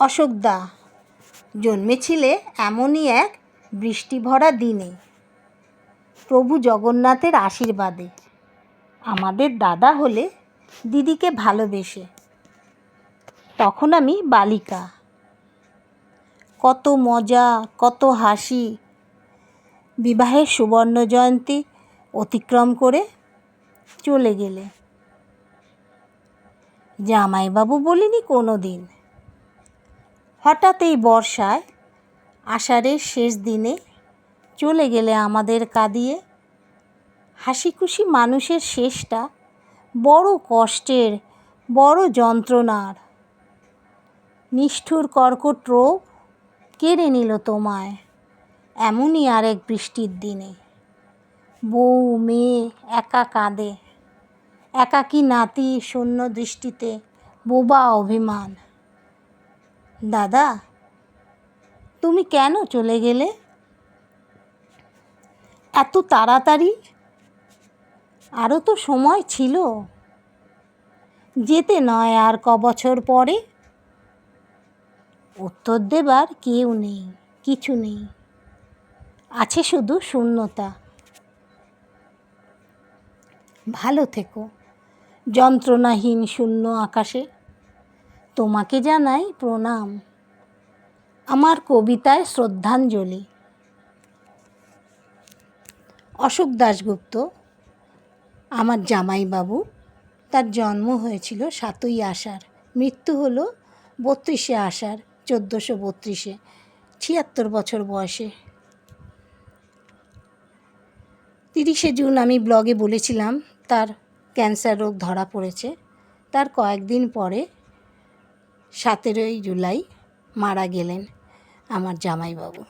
অশোকদা জন্মেছিলে এমনই এক বৃষ্টি ভরা দিনে। প্রভু জগন্নাথের আশীর্বাদে। আমাদের দাদা হলে দিদিকে ভালোবেসে। তখন আমি বালিকা। কত মজা, কত হাসি। বিবাহের সুবর্ণ জয়ন্তী অতিক্রম করে চলে গেলে। জামাইবাবু বলিনি কোনো দিন হঠাৎ এই বর্ষায় আষাঢ়ের শেষ দিনে চলে গেলে আমাদের কাঁদিয়ে হাসি খুশি মানুষের শেষটা বড় কষ্টের, বড় যন্ত্রণার। নিষ্ঠুর কর্কট রোগ কেড়ে নিল তোমায় এমনই আরেক বৃষ্টির দিনে। বউ, মেয়ে একা কাঁদে, একাকী নাতি শূন্য দৃষ্টিতে বোবা অভিমান। দাদা, তুমি কেন চলে গেলে? এত তাড়াতাড়ি? আরও তো সময় ছিল। যেতে নয় আর ক বছর পরে। উত্তর দেবার কেউ নেই, কিছু নেই। আছে শুধু শূন্যতা। ভালো থেকো। যন্ত্রণাহীন শূন্য আকাশে। তোমাকে জানাই প্রণাম। আমার কবিতায় শ্রদ্ধাঞ্জলি। অশোক দাশগুপ্ত, আমার জামাইবাবু, তার জন্ম হয়েছিল সাতই আষাঢ়। মৃত্যু হলো বত্রিশে আষাঢ়, চোদ্দোশো বত্রিশে, ছিয়াত্তর বছর বয়সে। তিরিশে জুন আমি ব্লগে বলেছিলাম, তার ক্যান্সার রোগ ধরা পড়েছে। তার কয়েকদিন পরে সতেরোই জুলাই মারা গেলেন আমার জামাইবাবু।